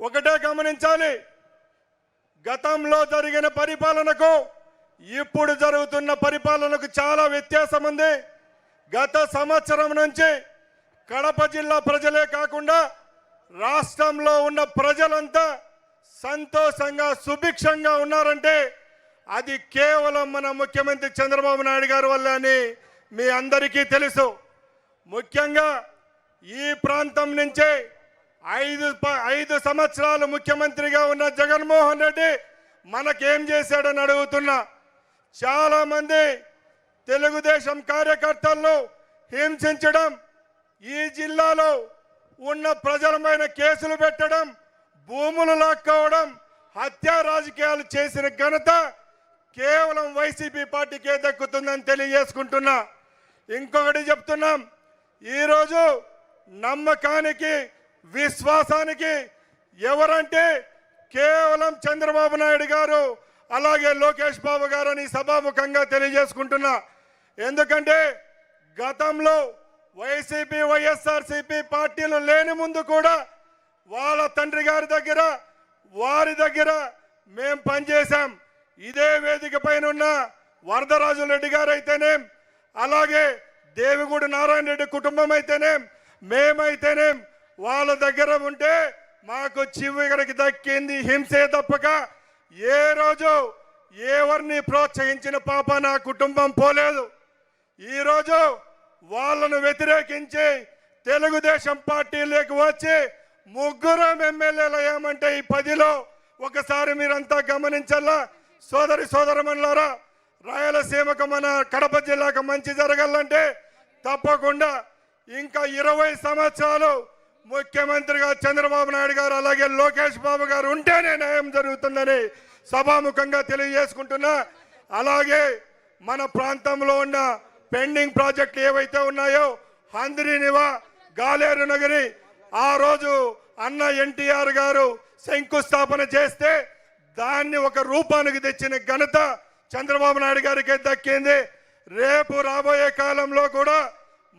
ఒకటే గమనించాలి. గతంలో జరిగిన పరిపాలనకు ఇప్పుడు జరుగుతున్న పరిపాలనకు చాలా వ్యత్యాసం ఉంది. గత సంవత్సరం నుంచి కడప జిల్లా ప్రజలే కాకుండా రాష్ట్రంలో ఉన్న ప్రజలంతా సంతోషంగా సుభిక్షంగా ఉన్నారంటే అది కేవలం మన ముఖ్యమంత్రి చంద్రబాబు నాయుడు గారి వల్ల అని మీ అందరికీ తెలుసు. ముఖ్యంగా ఈ ప్రాంతం నుంచే ఐదు ప- ఐదు సంవత్సరాలు ముఖ్యమంత్రిగా ఉన్న జగన్మోహన్ రెడ్డి మనకేం చేశాడని అడుగుతున్నా. చాలా మంది తెలుగుదేశం కార్యకర్తలను హింసించడం ఈ జిల్లాలో ఉన్న ప్రజలమైన కేసులు పెట్టడం భూములు లాక్కోవడం హత్యా రాజకీయాలు చేసిన ఘనత కేవలం వైసీపీ పార్టీకే దక్కుతుందని తెలియజేసుకుంటున్నా. ఇంకొకటి చెప్తున్నాం ఈరోజు నమ్మకానికి విశ్వాసానికి ఎవరంటే కేవలం చంద్రబాబు నాయుడు గారు అలాగే లోకేష్ బాబు గారు అని సభాముఖంగా తెలియజేసుకుంటున్నా. ఎందుకంటే గతంలో వైసీపీ వైఎస్ఆర్సీపీ పార్టీలు లేని ముందు కూడా వాళ్ళ తండ్రి గారి దగ్గర వారి దగ్గర మేం పనిచేశాం. ఇదే వేదిక పైన ఉన్న వరదరాజు రెడ్డి గారు అయితేనేం అలాగే దేవిగూడి నారాయణ రెడ్డి కుటుంబం అయితేనేం మేమైతేనేం వాళ్ళ దగ్గర ఉంటే మాకు చివరికి దక్కింది హింసే తప్పక. ఏ రోజు ఎవరిని ప్రోత్సహించిన పాప నా కుటుంబం పోలేదు. ఈరోజు వాళ్ళను వ్యతిరేకించి తెలుగుదేశం పార్టీలోకి వచ్చి ముగ్గురం ఎమ్మెల్యేలు ఏమంటే ఈ పదిలో ఒకసారి మీరంతా గమనించాలా సోదరి సోదరమన్నారా రాయలసీమకు మన కడప జిల్లాకు మంచి జరగాలంటే తప్పకుండా ఇంకా ఇరవై సంవత్సరాలు ముఖ్యమంత్రిగా చంద్రబాబు నాయుడు గారు అలాగే లోకేష్ బాబు గారు ఉంటేనే న్యాయం జరుగుతుందని సభాముఖంగా తెలియజేసుకుంటున్నా. అలాగే మన ప్రాంతంలో ఉన్న పెండింగ్ ప్రాజెక్టులు ఏవైతే ఉన్నాయో హంద్రీనివా గాలేరు నగరి ఆ రోజు అన్న ఎన్టీఆర్ గారు శంకుస్థాపన చేస్తే దాన్ని ఒక రూపానికి తెచ్చిన ఘనత చంద్రబాబు నాయుడు గారికి దక్కింది. రేపు రాబోయే కాలంలో కూడా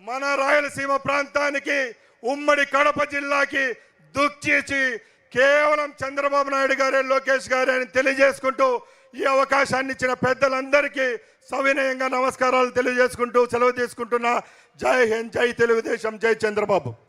మన రాయలసీమ ప్రాంతానికి ఉమ్మడి కడప జిల్లాకి దుఃఖించి కేవలం చంద్రబాబు నాయుడు గారే లోకేష్ గారే అని తెలియజేసుకుంటూ ఈ అవకాశాన్ని ఇచ్చిన పెద్దలందరికీ సవినయంగా నమస్కారాలు తెలియజేసుకుంటూ సెలవు తీసుకుంటున్నా. జై హింద్ జై తెలుగుదేశం జై చంద్రబాబు.